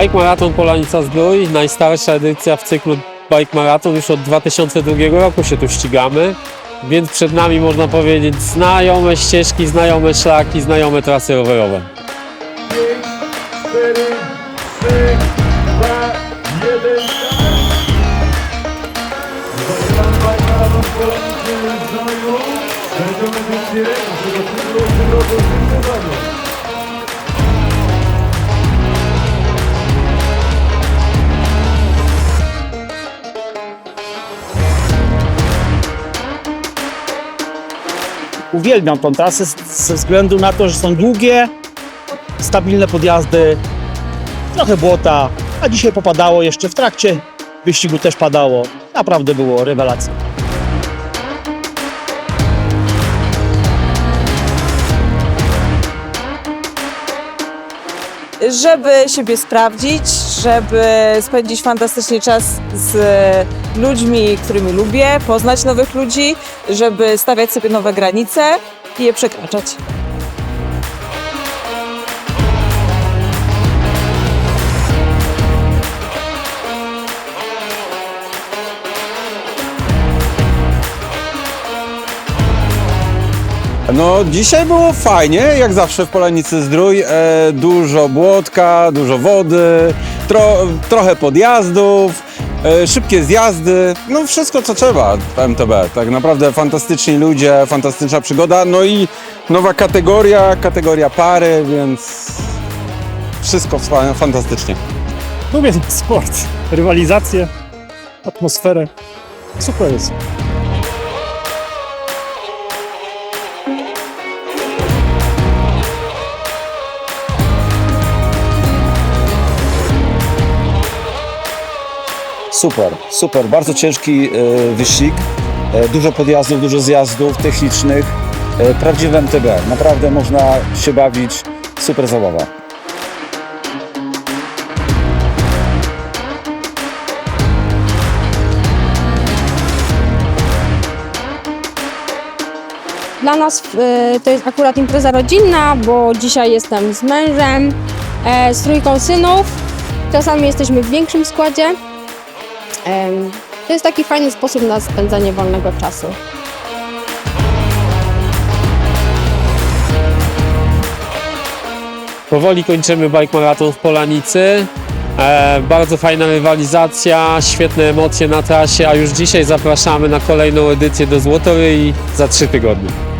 Bike Marathon Polanica Zdrój, najstarsza edycja w cyklu Bike Marathon, już od 2002 roku się tu ścigamy, więc przed nami można powiedzieć znajome ścieżki, znajome szlaki, znajome trasy rowerowe. 4, 3, 2, 1. Zaczynamy maraton w Polsce Zdroju. Będziemy Uwielbiam tą trasę ze względu na to, że są długie, stabilne podjazdy, trochę błota, a dzisiaj popadało jeszcze w trakcie wyścigu też padało. Naprawdę było rewelacja. Żeby siebie sprawdzić, żeby spędzić fantastycznie czas z ludźmi, którymi lubię, poznać nowych ludzi, żeby stawiać sobie nowe granice i je przekraczać. No dzisiaj było fajnie, jak zawsze w Polanicy Zdrój. E, dużo błotka, dużo wody, tro, trochę podjazdów, e, szybkie zjazdy. No wszystko co trzeba w MTB. Tak naprawdę fantastyczni ludzie, fantastyczna przygoda. No i nowa kategoria, kategoria pary, więc wszystko fa- fantastycznie. Lubię ten sport, rywalizację, atmosferę. Super jest. Super, super. Bardzo ciężki e, wyścig. E, dużo podjazdów, dużo zjazdów technicznych. E, prawdziwe MTB. Naprawdę można się bawić. Super zabawa. Dla nas to jest akurat impreza rodzinna, bo dzisiaj jestem z mężem, z trójką synów. Czasami jesteśmy w większym składzie. To jest taki fajny sposób na spędzanie wolnego czasu. Powoli kończymy Bike Marathon w Polanicy. E, bardzo fajna rywalizacja, świetne emocje na trasie, a już dzisiaj zapraszamy na kolejną edycję do Złotoryi za trzy tygodnie.